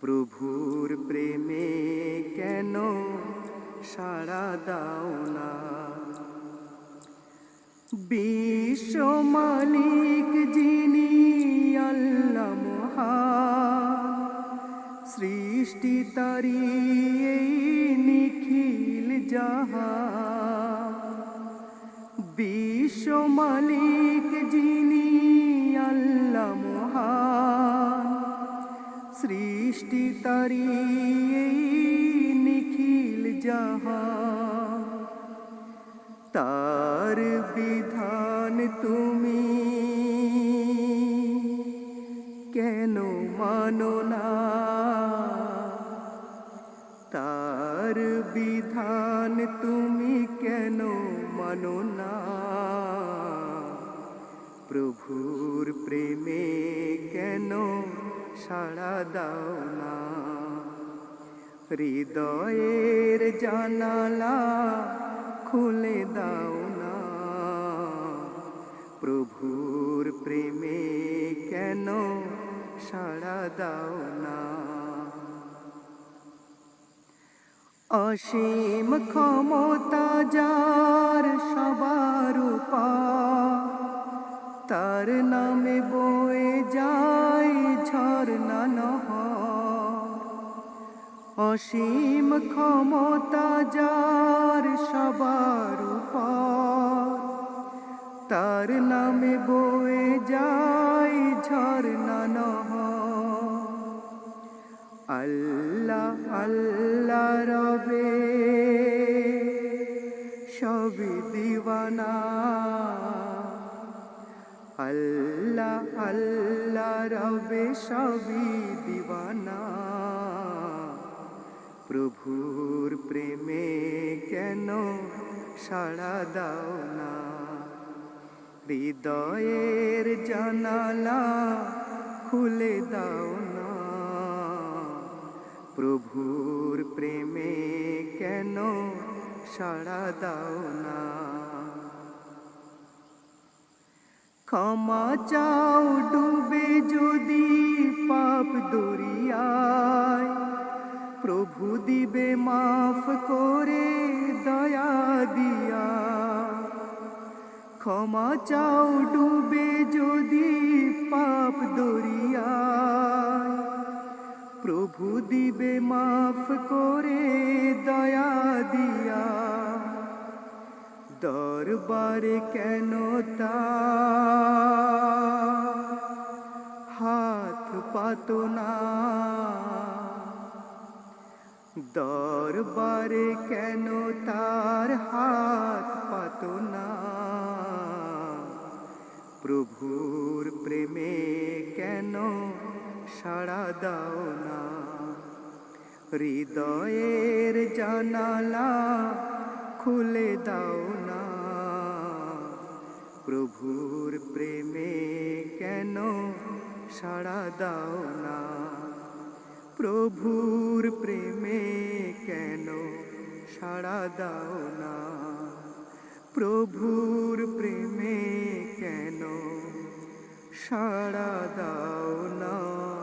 প্রভুর প্রেমে কেন সাড়া দাও না? বিশ্ব মালিক যিনি আল্লাহ মহান সৃষ্টি তারি নিখিল যাহা। বিশ্ব মালিক সৃষ্টি তারি নিখিল জাহান তার বিধান তুমি কেন মানো না? তার বিধান তুমি কেন মানো না? প্রভুর প্রেমে কেন সাড়া দাও না। হৃদয়ের জানালা খুলে দাও না। প্রভুর প্রেমে কেন সাড়া দাও না? অসীম ক্ষমতা যার অসীম ক্ষমতা যার সবার উপর। তার নামে বয়ে যায় ঝর্ণা নহর আল্লাহ আল্লাহ রবে সবই দিওয়ানা। আল্লাহ আল্লাহ রবে সবই দিওয়ানা প্রভুর প্রেমে কেন সাড়া দাও না হৃদয়ের জানালা খুলে দাও না প্রভুর প্রেমে কেন সাড়া দাও না ক্ষমা চাও, ডুবে যদি পাপ দরিয়ায়। প্রভু দিবে মাফ করে দয়া দিয়া। ক্ষমা চাও, ডুবে যদি পাপ দরিয়ায়। প্রভু দিবে মাফ করে দয়া দরবারে কেন হাত পাত না। দরবারে কেন তার হাত পাত না? প্রভুর প্রেমে কেন সাড়া দাও না? হৃদয়ের জানালা খুলে দাও প্রভুর প্রেমে কেন সাড়া দাও না? প্রভুর প্রেমে কেন সাড়া দাও না? প্রভুর প্রেমে কেন সাড়া দাও